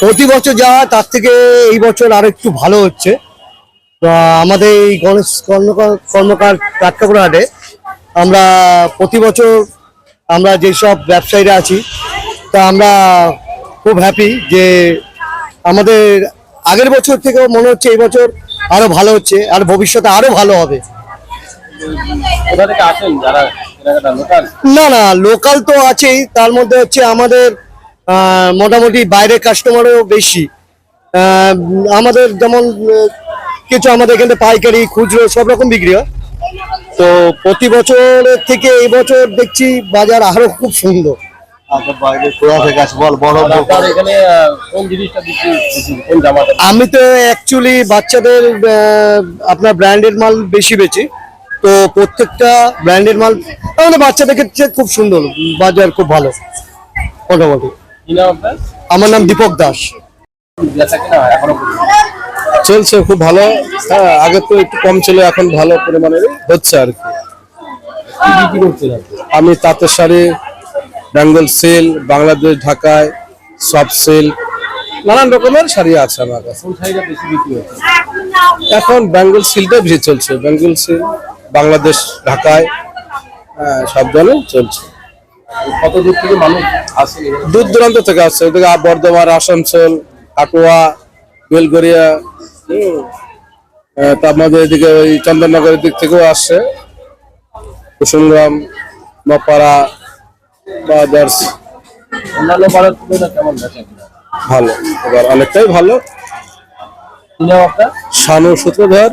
প্রতি বছর যা তার থেকে এই বছর আরও একটু ভালো হচ্ছে। তো আমাদের এই গণেশ কর্মকার কর্মকার হাটে আমরা প্রতি বছর আমরা যেসব ব্যবসায়ীরা আছি তা আমরা খুব হ্যাপি যে আমাদের আগের বছর থেকেও মনে হচ্ছে এই বছর আরও ভালো হচ্ছে আর ভবিষ্যতে আরও ভালো হবে। না না লোকাল তো আছেই তার মধ্যে হচ্ছে আমাদের মোটামুটি বাইরের কাস্টমারও বেশি। আহ, আমাদের যেমন কিছু আমাদের এখানে পাইকারি খুচরো সব রকম বিক্রি হয়। তো প্রতি বছরের থেকে এই বছর দেখছি বাজার আরও খুব সুন্দর। জামাটা আমি তো অ্যাকচুয়ালি বাচ্চাদের আহ, আপনার ব্র্যান্ডেড মাল বেশি বেচি। তো প্রত্যেকটা ব্র্যান্ডের মাল আমাদের বাচ্চাদের ক্ষেত্রে খুব সুন্দর বাজার খুব ভালো মোটামুটি। আমার নাম দীপক দাস। চলছে খুব ভালো। হ্যাঁ আগে তো একটু কম ছিল এখন ভালো পরিমাণে হচ্ছে আর কি। আমি তাঁতের শাড়ি বেঙ্গল সেল বাংলাদেশ ঢাকায় সফট সেল নানান রকমের শাড়ি আছে আমার কাছে। এখন বেঙ্গল সিলটা বেশি চলছে বেঙ্গল সিল বাংলাদেশ ঢাকায় হ্যাঁ, সব ধরনের চলছে। কত দূর থেকে মানুষ আসে দূর দূরান্ত থেকে আসছে। ওদিকে বর্ধমান আসানসোল কাটোয়া বেলগড়িয়া তার মধ্যে এদিকে ওই চন্দননগরের দিক থেকেও আসছে। কুসুমগ্রাম নপাড়া বা আদার্স অন্যান্য বারের তুলনায় কেমন ভালো। এবার অনেকটাই ভালো। শানু সূত্রধর।